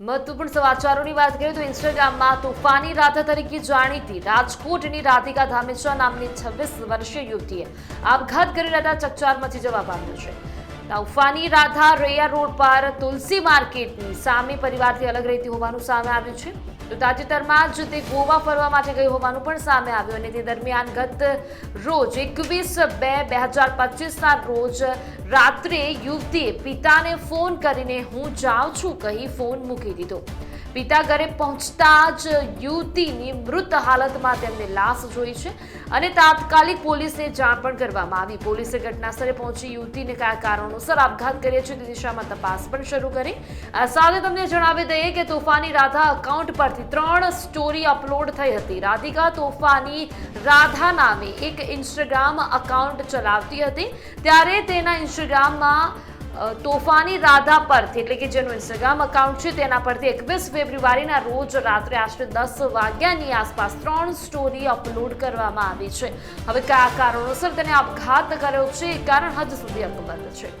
મહત્વપૂર્ણ સમાચારોની વાત કરીએ તો ઇન્સ્ટાગ્રામમાં તોફાની રાધા તરીકે જાણીતી રાજકોટની રાધિકા ધામેચા નામની છવ્વીસ વર્ષીય યુવતીએ આપઘાત કરી રહેતા ચકચાર મચી જવા પામ્યો છે. તોફાની રાધા રૈયા રોડ પર તુલસી માર્કેટની સામે પરિવારથી અલગ રહેતી હોવાનું સામે આવ્યું છે. તો તાજેતરમાં જ તે ગોવા ફરવા માટે ગઈ હોવાનું પણ સામે આવ્યું અને તે દરમિયાન ગત રોજ એકવીસ બે બે હજાર પચીસના રોજ રાત્રે યુવતીએ પિતાને ફોન કરીને હું જાઉં છું કહી ફોન મૂકી દીધો. પિતા ઘરે પહોંચતા જ યુવતીની મૃત હાલતમાં તેમને લાશ જોઈ છે અને તાત્કાલિક પોલીસને જાણ પણ કરવામાં આવી. પોલીસે ઘટના સ્થળે પહોંચી યુવતીને કયા કારણોસર આપઘાત કર્યો છે તે દિશામાં તપાસ પણ શરૂ કરી. સાથે તમને જણાવી દઈએ કે તોફાની રાધા અકાઉન્ટ પરથી ત્રણ સ્ટોરી અપલોડ થઈ હતી. રાધિકા તોફાની રાધા નામે એક ઇન્સ્ટાગ્રામ અકાઉન્ટ ચલાવતી હતી. ત્યારે તેના ઇન્સ્ટાગ્રામમાં તોફાની રાધા પરથી, એટલે કે જેનું ઇન્સ્ટાગ્રામ અકાઉન્ટ છે, તેના પરથી એકવીસ ફેબ્રુઆરીના રોજ રાત્રે આશરે દસ વાગ્યાની આસપાસ ત્રણ સ્ટોરી અપલોડ કરવામાં આવી છે. હવે કયા કારણોસર તેને આપઘાત કર્યો છે, એ કારણ હજુ સુધી અકબંધ છે.